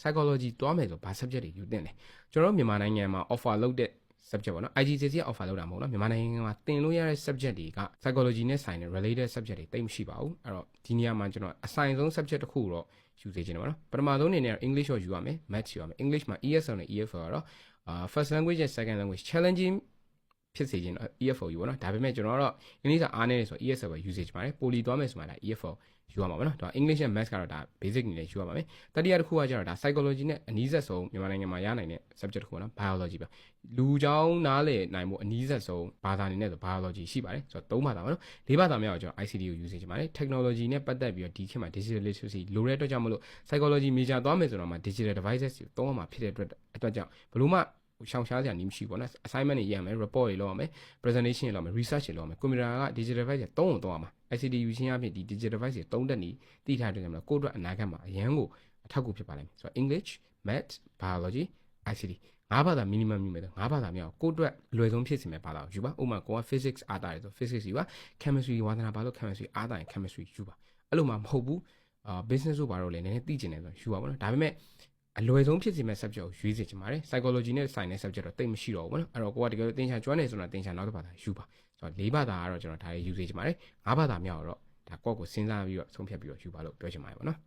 psychology သွားမယ်ဆိုဘာ subject တွေယူသင့်လဲကျွန်တော်တို့မြန်မာနိုင်ငံမှာ offer လုပ်တဲ့ subject ပေါ့နော် IGCSE က offer လုပ်တာမဟုတ်နော်မြန်မာနိုင်ငံမှာသင်လို့ရတဲ့ subject တွေက psychology နဲ့ဆိုင်တဲ့ related subject တွေတိတ်မရှိပါဘူးအဲ့တော့ဒီနေရာမှာကျွန်တော်အဆိုင်ဆုံး subject တစ်ခုတော့ယူစေချင်တယ်ပေါ့နော်ပထမဆုံးအနေနဲ့ English ကိုယူရမယ် Maths ယူရမယ် English မှာ ESL နဲ့ EFL ကတော့အာ first language နဲ့ second language challenging ဖြစ်စေခြင်းတော့ EFL ယူပါတော့ဒါပေမဲ့ကျွန်တော်တော့ English ကအားနေတယ်ဆိုတော့ ESL ပဲ usage ပါတယ် poly သွားမယ်ဆိုမှဒါ EFL ယူရမှာပေါ့နော်ဒါ English နဲ့ Maths ကတော့ဒါ basic အနေနဲ့ယူရပါမယ်တတိယတစ်ခုကကျတော့ဒါ psychology နဲ့အနည်းဆက်ဆုံးမြန်မာနိုင်ငံမှာရနိုင်တဲ့ subject တစ်ခုပေါ့နော် biology ပဲလူကြောင်းနားလည်နိုင်မှုအနည်းဆက်ဆုံးဘာသာအနေနဲ့ဆို biology ရှိပါတယ်ဆိုတော့၃ဘာသာပေါ့နော်၄ဘာသာမြောက်ကျွန်တော် ICT ကို usage ပါတယ် technology နဲ့ပတ်သက်ပြီးတော့ဒီခေတ်မှာ digital literacy လိုတဲ့အတွက်ကြောင့်မလို့ psychology major သွားမယ်ဆိုတော့မှ digital devices ကိုသုံးရမှာဖြစ်တဲ့အတွက်အတွက်ကြောင့်ဘလို့မှ ရှောင်ရှားစရာနည်းမရှိဘူးပေါ့နော် assignment တွေရရမယ် report တွေလုပ်ရမယ် presentation တွေလုပ်ရမယ် research တွေလုပ်ရမယ် computer က digital device တွေသုံးအောင်သုံးရမှာ ICT ယူရှင်းအဖြစ်ဒီ digital device တွေသုံးတတ်နေသိထားတဲ့ကြောင့်မလို့ကိုယ့်အတွက်အနာဂတ်မှာအရန်ကိုအထောက်အကူဖြစ်ပါလိမ့်မယ်ဆိုတော့ English Math Biology ICT ငါးဘာသာ minimum ယူမယ်ဆိုငါးဘာသာမြောက်ကိုယ့်အတွက်အလွယ်ဆုံးဖြစ်စေမယ့်ဘာသာကိုယူပါဥပမာကိုက physics အားတာတယ်ဆို physics ယူပါ chemistry ဝါသနာပါလို့ chemistry အားတာရင် chemistry ယူပါအဲ့လိုမှမဟုတ်ဘူးအာ business တို့ဘာလို့လဲနည်းနည်းသိကျင်တယ်ဆိုယူပါဘောနော်ဒါပေမဲ့ အလွယ်ဆုံးဖြစ်စေမယ့် subject ကိုရွေးစေချင်ပါတယ် psychology နဲ့ဆိုင်တဲ့ subject တော့တိတ်မရှိတော့ဘူးပေါ့နော်အဲ့တော့ကိုကတကယ်လို့သင်ချာကျွမ်းနေဆိုတော့သင်ချာနောက်တစ်ဘာသာယူပါဆိုတော့၄ဘာသာကတော့ကျွန်တော်ဒါရေးယူစေချင်ပါတယ်၅ဘာသာမြောက်တော့ဒါကော့ကိုစဉ်းစားပြီးတော့ဆုံးဖြတ်ပြီးတော့ယူပါလို့ပြောချင်ပါတယ်ပေါ့နော်